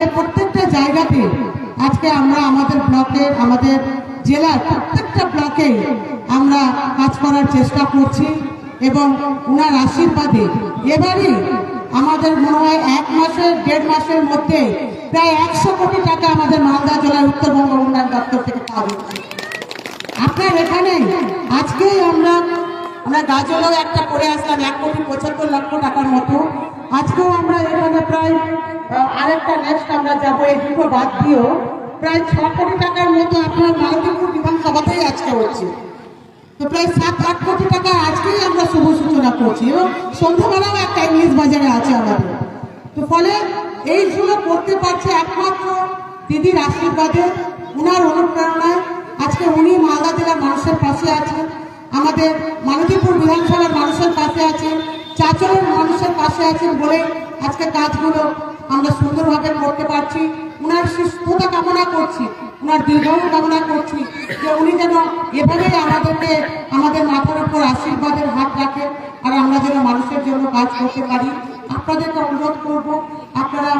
প্রত্যেকটা জায়গাতে আজকে আমরা আমাদের ব্লকে, আমাদের জেলার প্রত্যেকটা ব্লকে আমরা কাজ করার চেষ্টা করছি এবং ওনার আশীর্বাদে এবারে আমাদের মনে হয় এক মাসের, দেড় মাসের মধ্যে প্রায় একশো কোটি টাকা আমাদের মালদা জেলার উত্তরবঙ্গ উন্নয়ন দপ্তর থেকে পাওয়া যাচ্ছে আপনার এখানে আজকেই আমরা আমরা গাজলেও একটা করে আসলাম, এক কোটি পঁচাত্তর লক্ষ টাকার মতো। আজকেও আমরা এখানে প্রায় আরেকটা নেক্সট আমরা যাব, এই দুটো বাদ দিয়েও। প্রায় ছ কোটি টাকার মতো আপনার মালদীপুর বিধানসভাতেই আজকে হচ্ছে তো প্রায় সাত, আট কোটি টাকা আজকেই আমরা শুভ সূচনা করছি এবং সন্ধ্যাবেলাও একটা ইংলিশ বাজারে আছে আমাদের। তো ফলে এইগুলো করতে পারছে একমাত্র দিদির আশীর্বাদে, উনার অনুপ্রেরণায়। আজকে উনি মালদা জেলার মানুষের পাশে আছেন, আমাদের মালতীপুর বিধানসভার মানুষের পাশে আছেন। চাচলের মানুষের পাশে আছেন বলে আজকে কাজগুলো আমরা সুন্দরভাবে করতে পারছি। উনার সুস্থতা কামনা করছি, উনার দীর্ঘায়ু কামনা করছি যে উনি যেন এভাবেই আমাদেরকে, আমাদের মাথার উপর আশীর্বাদের হাত রাখেন আর আমরা যেন মানুষের জন্য কাজ করতে পারি। আপনাদেরকে অনুরোধ করব, আপনারা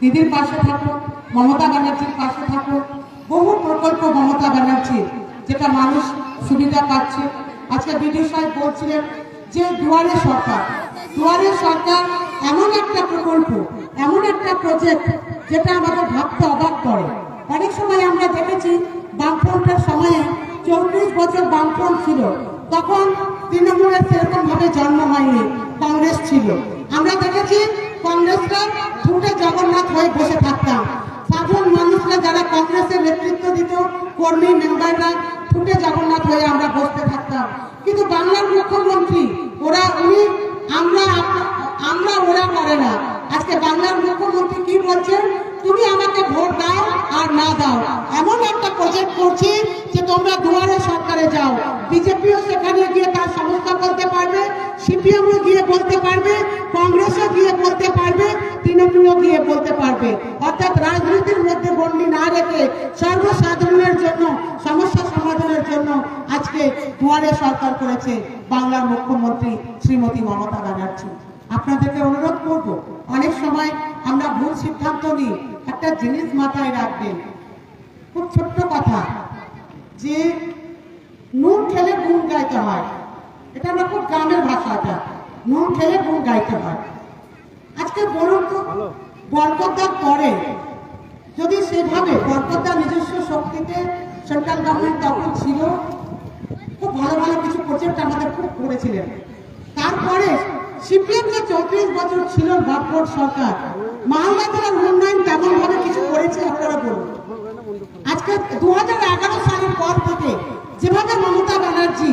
দিদির পাশে থাকুন, মমতা ব্যানার্জির পাশে থাকুন। বহু প্রকল্প মমতা ব্যানার্জির, যেটা মানুষ সুবিধা পাচ্ছে। আজকে বিডি সাহেব বলছিলেন যে দুয়ারে সরকার দুয়ারে সরকার এমন একটা প্রকল্প, এমন একটা প্রজেক্ট যেটা আমাদের ভাবতে অবাক করে। অনেক সময় আমরা দেখেছি বামফ্রন্টের সময়ে চৌত্রিশ বছর বামফ্রন্ট ছিল, তখন তৃণমূলের সেরকম ভাবে জন্ম হয়নি, কংগ্রেস ছিল। আমরা দেখেছি কংগ্রেসরা ছুটে জগন্নাথ হয়ে বসে থাকতাম। সাধারণ মানুষরা যারা কংগ্রেসের নেতৃত্ব দিত, কর্মী, মেম্বাররা ছুটে জগন্নাথ হয়ে আমরা বসতে থাকতাম। কিন্তু বাংলার মুখ্যমন্ত্রী ওরা উনি, আমরা আমরা ওরা করে না। আজকে বাংলার মুখ্যমন্ত্রী কি বলছেন? তুমি আমাকে ভোট দাও আর না দাও। এমন একটা প্রজেক্ট করছি যে তোমরা দুয়ারে সরকারে যাও। বিজেপিও সেখানে গিয়ে তার সমস্যা বলতে পারবে, সিপিএমও গিয়ে বলতে পারবে, কংগ্রেসও গিয়ে বলতে পারবে, তৃণমূলও গিয়ে বলতে পারবে। অর্থাৎ রাজনীতির মধ্যে গণ্ডি না রেখে সর্বসাধারণের জন্য, সমস্যা সমাধানের জন্য আজকে দুয়ারে সরকার করেছে বাংলার মুখ্যমন্ত্রী শ্রীমতী মমতা ব্যানার্জি। আপনাদেরকে অনুরোধ করব অনেক সময় আমরা ভুল সিদ্ধান্ত নিই একটা জিনিস মাথায় রাখবেন। খুব ছোট্ট কথা যে নুন খেলে গুণ গাইতে হয়। এটা আমরা খুব গ্রামের ভাষাটা নুন খেলে গুণ গাইতে হয়। আজকে বলুন তো বরকতদার পরে যদি সেভাবে বরকতদার নিজস্ব শক্তিতে সেন্ট্রাল গভর্নমেন্ট তখন ছিল খুব ভালো ভালো কিছু প্রজেক্ট আমাদের খুব করেছিলেন। তারপরে সিপিএম যে চৌত্রিশ বছর ছিল বাপভোট সরকার, মালদা জেলার উন্নয়ন তেমন ভাবে কিছু করেছে আপনারা বলুন। আজকে দু সালের পর থেকে যেভাবে মমতা ব্যানার্জি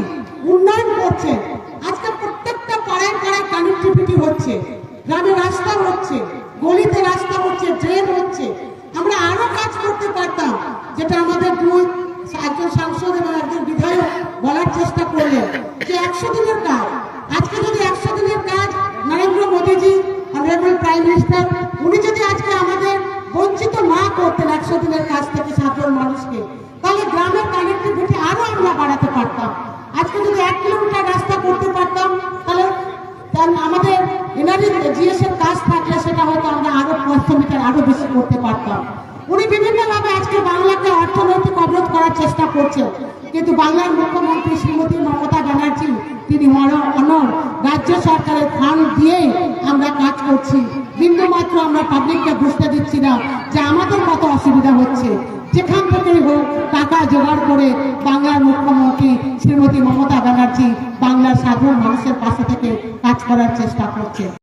উন্নয়ন করছে, আজকে প্রত্যেকটা পাড়ায় পাড়ায় কানেক্টিভিটি হচ্ছে, গ্রামে রাস্তা হচ্ছে, গলিতে রাস্তা হচ্ছে ড্রেন হচ্ছে। আমরা আরও কাজ করতে পারতাম, যেটা আমাদের দুই একজন সাংসদ এবং একজন বিধায়ক বলার চেষ্টা করলেন যে একশো দিনের কাজ। আজকে যদি একশো দিনের কাজ Narendra Modi ji honourable prime minister উনি যদি আজকে আমাদের বঞ্চিত না করতেন একশো দিনের কাজ থেকে সাধারণ মানুষকে, তাহলে গ্রামের কানেক্টিভিটি আরও আমরা বাড়াতে পারতাম আজকে যদি এক কিলোমিটার রাস্তা করতে পারতাম তাহলে তাহলে আমাদের এনার্জি জিএস এর কাজ থাকলে সেটা হয়তো আমরা আরও পাঁচশো মিটার আরও বেশি করতে পারতাম। উনি বিভিন্নভাবে আজকে বাংলাকে অর্থনৈতিক অবরোধ করার চেষ্টা করছেন। কিন্তু বাংলার মুখ্যমন্ত্রী শ্রীমতী মমতা ব্যানার্জি, তিনি অনর, রাজ্য সরকারের ফান্ড দিয়েই আমরা কাজ করছি। বিন্দু মাত্র আমরা পাবলিককে বুঝতে দিচ্ছি না যে আমাদের কত অসুবিধা হচ্ছে। যেখান থেকেই হোক, টাকা জোগাড় করে বাংলার মুখ্যমন্ত্রী শ্রীমতী মমতা ব্যানার্জি বাংলার সাধারণ মানুষের পাশে থেকে কাজ করার চেষ্টা করছে